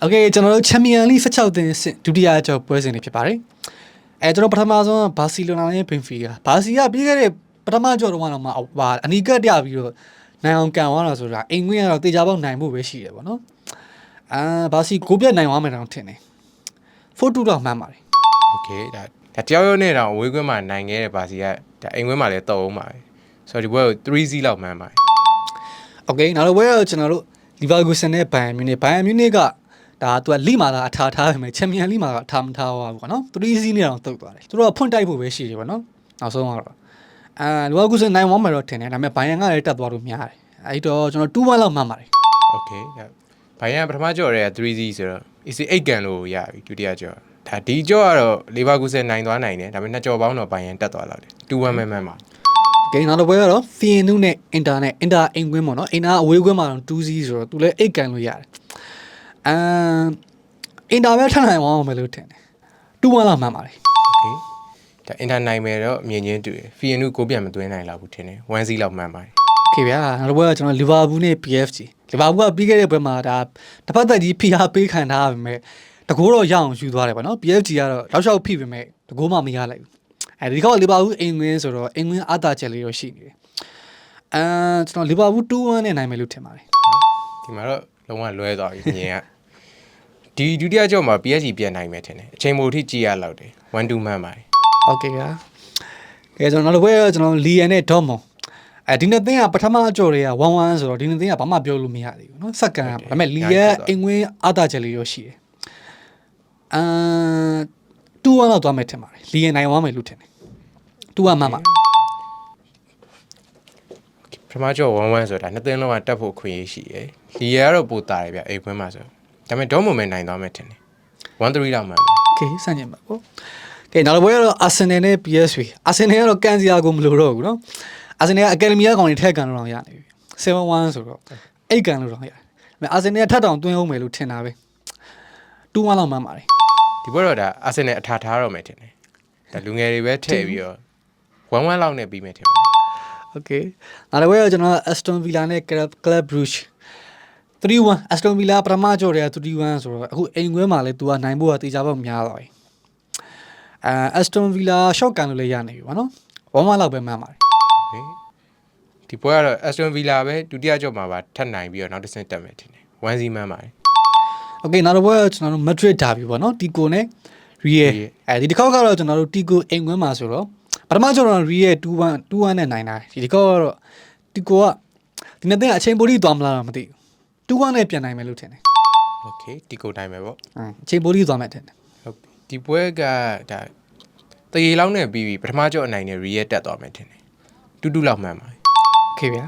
โอเคကျွန်တော်တို့ချန်ပီယံလိ16သင်းအဆင့်ဒုတိယအကျော်ပွဲစဉ်တွေဖြစ်ပါတယ်အဲကျွန်တော်ပထမဆုံးဘာစီလိုနာနဲ့ဘင်ဖီကာဘာစီကပြီးခဲ့တဲ့ပထမကျော်တော့မှတော့မှဟာအနီကတ်တရပြီးတော့နိုင်အောင်ကန်သွားတာဆိုတာအိမ်ကွင်းကတော့တေချာပေါက်နိုင်မှုပဲရှိတယ်ပေါ့နော်အာဘာစီကိုပြတ်နိုင်သွားမယ်တော့ထင်တယ်4-2တော့မှန်ပါတယ် โอเคဒါဒါတယောက်ယောက်နဲ့တော့အဝေးကွင်းမှာနိုင်ခဲ့တဲ့ပါစီကဒါအိမ်ကွင်းမှာလည်းတော့အောင်ပါပဲဆိုတော့ဒီဘွဲကို3-0လောက်မှန်းပါတယ် โอเคနောက်တော့ဝဲတော့ကျွန်တော်တို့လီဗာဂူဆန်နဲ့ဘိုင်ယန်မြူနစ်ဘိုင်ယန်မြူနစ်က ဒါသူကလိမာလာအထားထားပဲချန်ပီယံလိမာကအထားမထားပါဘူးကွာနော်3 စီးနဲ့တော့တုတ်သွားတယ်သူတို့ကဖွင့်တိုက်ဖို့ပဲရှိတယ်ပေါ့နော်နောက်ဆုံးကတော့အာလီဗာဂူဆန်နိုင်ဝမ်းမှာတော့ထင်တယ်ဒါပေမဲ့ဘိုင်ယန်ကလည်းတက်သွားလို့များတယ်အဲ့တော့ကျွန်တော်2-1လောက်မှတ်ပါတယ် โอเคဒါဘိုင်ယန်ပထမကြော်ရဲ3-0ဆိုတော့ AC 8ကန်လို့ရပြီဒုတိယကြော်ဒါဒီကြော်ကတော့လီဗာကူဆယ်နိုင်သွားနိုင်တယ်ဒါပေမဲ့နှစ်ကြော်ပေါင်းတော့ဘိုင်ယန်တက်သွားလောက်တယ်2-1မှန်းမှန်းပါ โอเคနောက်တော့ဘဲကတော့ဖီယန်နုနဲ့အင်တာနဲ့အင်တာအိမ်ကွင်းပေါ့နော်အင်တာအဝေးကွင်းမှာတော့2 စီးဆိုတော့သူလည်း8ကန်လို့ရတယ် အမ်အင်တာပဲထပ်နိုင်အောင်မယ်လို့ထင်တယ်2-1လောက်မှတ်ပါတယ် โอเคဒါအင်တာနိုင်မယ်တော့အမြင်ချင်းတူတယ်ဖီယန်နုကိုပြန်မသွင်းနိုင်လောက်ဘူးထင်တယ်1-0လောက်မှန်းပါတယ် โอเคဗျာနောက်တစ်ပွဲကကျွန်တော်လီဗာပူးနဲ့ PFG လီဗာပူးကပြီးခဲ့တဲ့ပွဲမှာဒါတစ်ဖက်သက်ကြီးဖိအားပေးခံထားရပါမယ်တကိုးတော့ရအောင်ယူသွားတယ်ပေါ့နော် PFG ကတော့တောက်လျှောက်ဖိပေမဲ့တကိုးမှမရလိုက်ဘူးအဲဒီကောလီဗာပူးအိမ်ဝင်ဆိုတော့အိမ်ဝင်အတာချက်လေးတော့ရှိနေတယ်အဲကျွန်တော်လီဗာပူး2-1နဲ့နိုင်မယ်လို့ထင်ပါတယ် ဒီမှာတော့လုံးဝလွဲသွားပြီမြင်က ဒီဒုတိယကြော်မှာ PSG ပြန်နိုင်မယ်ထင်တယ်အချိန်မို့ထိကြည့်ရလောက်တယ်1-2မှန်းပါတယ် โอเคဗျာကဲကျွန်တော်နောက်တစ်ပွဲကကျွန်တော်လီယန်နဲ့ဒေါမွန်အဲဒီနေ့သင်းကပထမအကြော်တွေက1-1ဆိုတော့ဒီနေ့သင်းကဘာမှပြောလို့မရသေးဘူးเนาะစက္ကန်ကဒါပေမဲ့လီယန်အိမ်ဝင်အတာချက်လေးတော့ရှိတယ်အာ2-1လောက်သွားမယ်ထင်ပါတယ်လီယန်နိုင်သွားမယ်လို့ထင်တယ်2-1မှန်ပါ ပထမကြော်1-1ဆိုတာနှစ်သင်းလုံးကတက်ဖို့အခွင့်အရေးရှိတယ်လီယာကတော့ပိုတာတယ်ဗျအိမ်ကွင်းမှာဆို ဒါပေမဲ့ဒေါမွန်မဲနိုင်သွားမယ်ထင်တယ်1-3လောက်မှန်းပါ โอเคစမ်းကြည့်ပါဦးကဲနောက်တစ်ပွဲကတော့အာဆင်နယ်နဲ့ PSV အာဆင်နယ်ကတော့ကန်စီယာကိုမလိုတော့ဘူးเนาะအာဆင်နယ်ကအကယ်ဒမီကကောင်တွေထက်ကန်လို့တော့ရနေပြီ7-1ဆိုတော့အိတ်ကန်လို့တော့ရတယ်ဒါပေမဲ့အာဆင်နယ်ကထပ်တောင်တွင်းအောင်မယ်လို့ထင်တာပဲ2-1လောက်မှန်ပါတယ် ဒီဘက်တော့ဒါအာဆင်နယ်အထာထားတော့မယ်ထင်တယ်ဒါလူငယ်တွေပဲထည့်ပြီးတော့1-1လောက်နဲ့ပြီးမယ်ထင်ပါတယ် Okay နောက်တစ်ပွဲကကျွန်တော် Aston Villa နဲ့ Club Club Brugge 3-1 Aston Villa ပထမကြော်တယ်3-1ဆိုတော့အခုအိမ်ခွဲမှာလည်းသူကနိုင်ဖို့ကတေချာပေါက်များသွားပြီအဲ Aston Villa shot ကန်လို့လည်းရနေပြီဗောနော်ဘောမလောက်ပဲမှန်းပါတယ်ဟေးဒီပွဲကတော့ Aston Villa ပဲဒုတိယကြော်မှာပါထပ်နိုင်ပြီးတော့နောက်တစ်ဆင့်တက်မယ်ထင်တယ်1စီမှန်းပါတယ် Okay နောက်တစ်ပွဲကျွန်တော်တို့ Madrid derby ဗောနော် Tico နဲ့ Real အဲဒီတစ်ခေါက်ကတော့ကျွန်တော်တို့ Tico အိမ်ခွဲမှာဆိုတော့ပထမကြော်တော့ Real 2-1 2-1နဲ့နိုင်တာဒီတစ်ခေါက်ကတော့ Tico ကဒီနေ့တင်အချိန်ပိုလိသွားမလားတော့မသိဘူး တူဝါနဲ့ပြန်နိုင်မယ်လို့ထင်တယ်โอเคဒီကိုတိုင်းပဲပေါ့အင်းအချိန်ပိုးလေးသွားမယ်ထင်တယ်ဟုတ်ပြီဒီပွဲကဒါတရေလောက်နဲ့ပြီးပြီပထမကြော့အနိုင်နဲ့ react တက်သွားမယ်ထင်တယ်တူတူလောက်မှန်ပါတယ်โอเคဗျာ